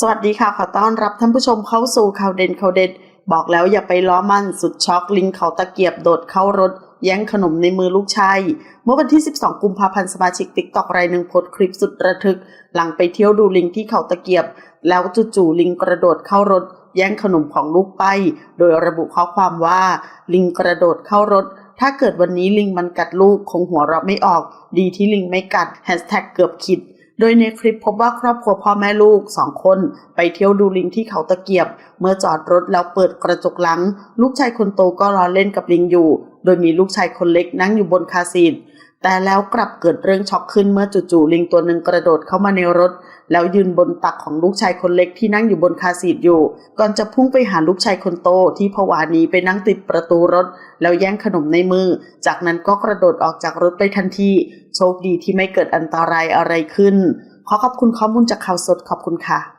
สวัสดีค่ะ ขอต้อนรับท่านผู้ชมเข้าสู่ข่าวเด่นข่าวเด็ด บอกแล้วอย่าไปล้อมันสุดช็อกลิงเขาตะเกียบโดดเข้ารถ แย่งขนมในมือลูกชาย เมื่อวันที่ 12 กุมภาพันธ์สมาชิกติ๊กตอกรายหนึ่งโพสต์คลิปสุดระทึก หลังไปเที่ยวดูลิงที่เขาตะเกียบ แล้วจู่ๆลิงกระโดดเข้ารถ แย่งขนมของลูกไป โดยระบุข้อความว่า ลิงกระโดดเข้ารถถ้าเกิดวันนี้ลิงมันกัดลูกคงหัวเราะไม่ออก ดีที่ลิงไม่กัดแฮชแท็กเกือบคิด โดยในคลิปพบว่าครอบครัวพ่อแม่ลูกสองคนไปเที่ยวดูลิงที่เขาตะเกียบ เมื่อจอดรถแล้วเปิดกระจกหลัง ลูกชายคนโตก็รอเล่นกับลิงอยู่ โดยมีลูกชายคนเล็กนั่งอยู่บนคาซีท แต่แล้วกลับเกิดเรื่องช็อกขึ้นเมื่อจู่ๆลิงตัวหนึ่งกระโดดเข้ามาในรถ แล้วยืนบนตักของลูกชายคนเล็กที่นั่งอยู่บนคาร์ซีทอยู่ ก่อนจะพุ่งไปหาลูกชายคนโตที่ผวานีไปนั่งติดประตูรถ แล้วแย่งขนมในมือ จากนั้นก็กระโดดออกจากรถไปทันทีโชคดีที่ไม่เกิดอันตรายอะไรขึ้น ขอขอบคุณข้อมูลจากข่าวสดขอบคุณค่ะ